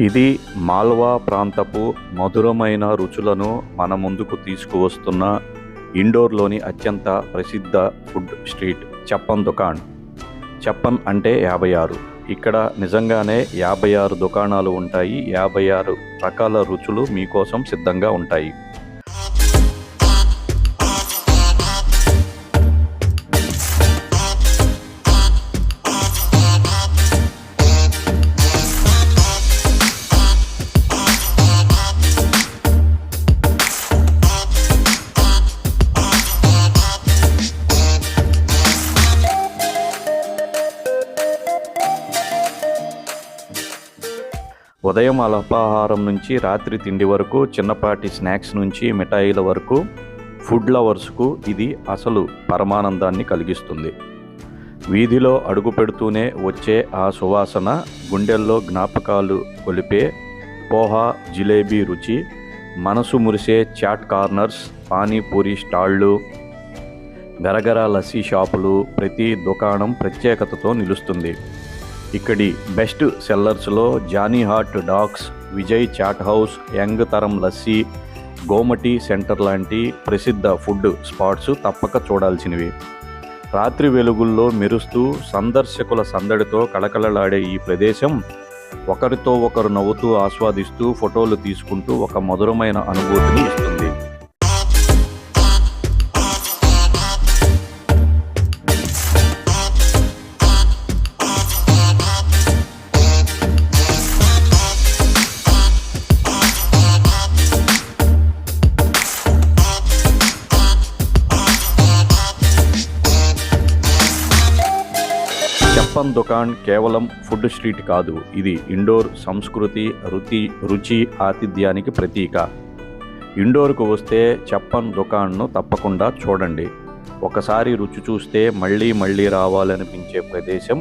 ఇది మాల్వా ప్రాంతపు మధురమైన రుచులను మన ముందుకు తీసుకువస్తున్న ఇండోర్లోని అత్యంత ప్రసిద్ధ ఫుడ్ స్ట్రీట్ చప్పన్ దుకాణ్. చప్పన్ అంటే యాభై ఆరు. ఇక్కడ నిజంగానే యాభై ఆరు దుకాణాలు ఉంటాయి. యాభై ఆరు రకాల రుచులు మీకోసం సిద్ధంగా ఉంటాయి. ఉదయం అల్పాహారం నుంచి రాత్రి తిండి వరకు చిన్నపాటి స్నాక్స్ నుంచి మిఠాయిల వరకు ఫుడ్ లవర్స్కు ఇది అసలు పరమానందాన్ని కలిగిస్తుంది. వీధిలో అడుగు పెడుతూనే వచ్చే ఆ సువాసన గుండెల్లో జ్ఞాపకాలు కొలిపే పోహా జిలేబీ రుచి మనసు మురిసే చాట్ కార్నర్స్ పానీపూరి స్టాళ్ళు గరగర లస్సీ షాపులు ప్రతి దుకాణం ప్రత్యేకతతో నిలుస్తుంది. ఇక్కడి best సెల్లర్స్లో Johnny hot dogs Vijay chaat house young తరం లస్సీ గోమటి సెంటర్ లాంటి ప్రసిద్ధ ఫుడ్ స్పాట్స్ తప్పక చూడాల్సినవి. రాత్రి వెలుగుల్లో మెరుస్తూ సందర్శకుల సందడితో కళకళలాడే ఈ ప్రదేశం ఒకరితో ఒకరు నవ్వుతూ ఆస్వాదిస్తూ ఫోటోలు తీసుకుంటూ ఒక మధురమైన అనుభూతిని ఇస్తుంది. చెప్పన్ దుకాణ్ కేవలం ఫుడ్ స్ట్రీట్ కాదు ఇది ఇండోర్ సంస్కృతి రుచి రుచి ఆతిథ్యానికి ప్రతీక. ఇండోర్కు వస్తే చెప్పన్ దుకాణ్ను తప్పకుండా చూడండి. ఒకసారి రుచి చూస్తే మళ్ళీ మళ్ళీ రావాలనిపించే ప్రదేశం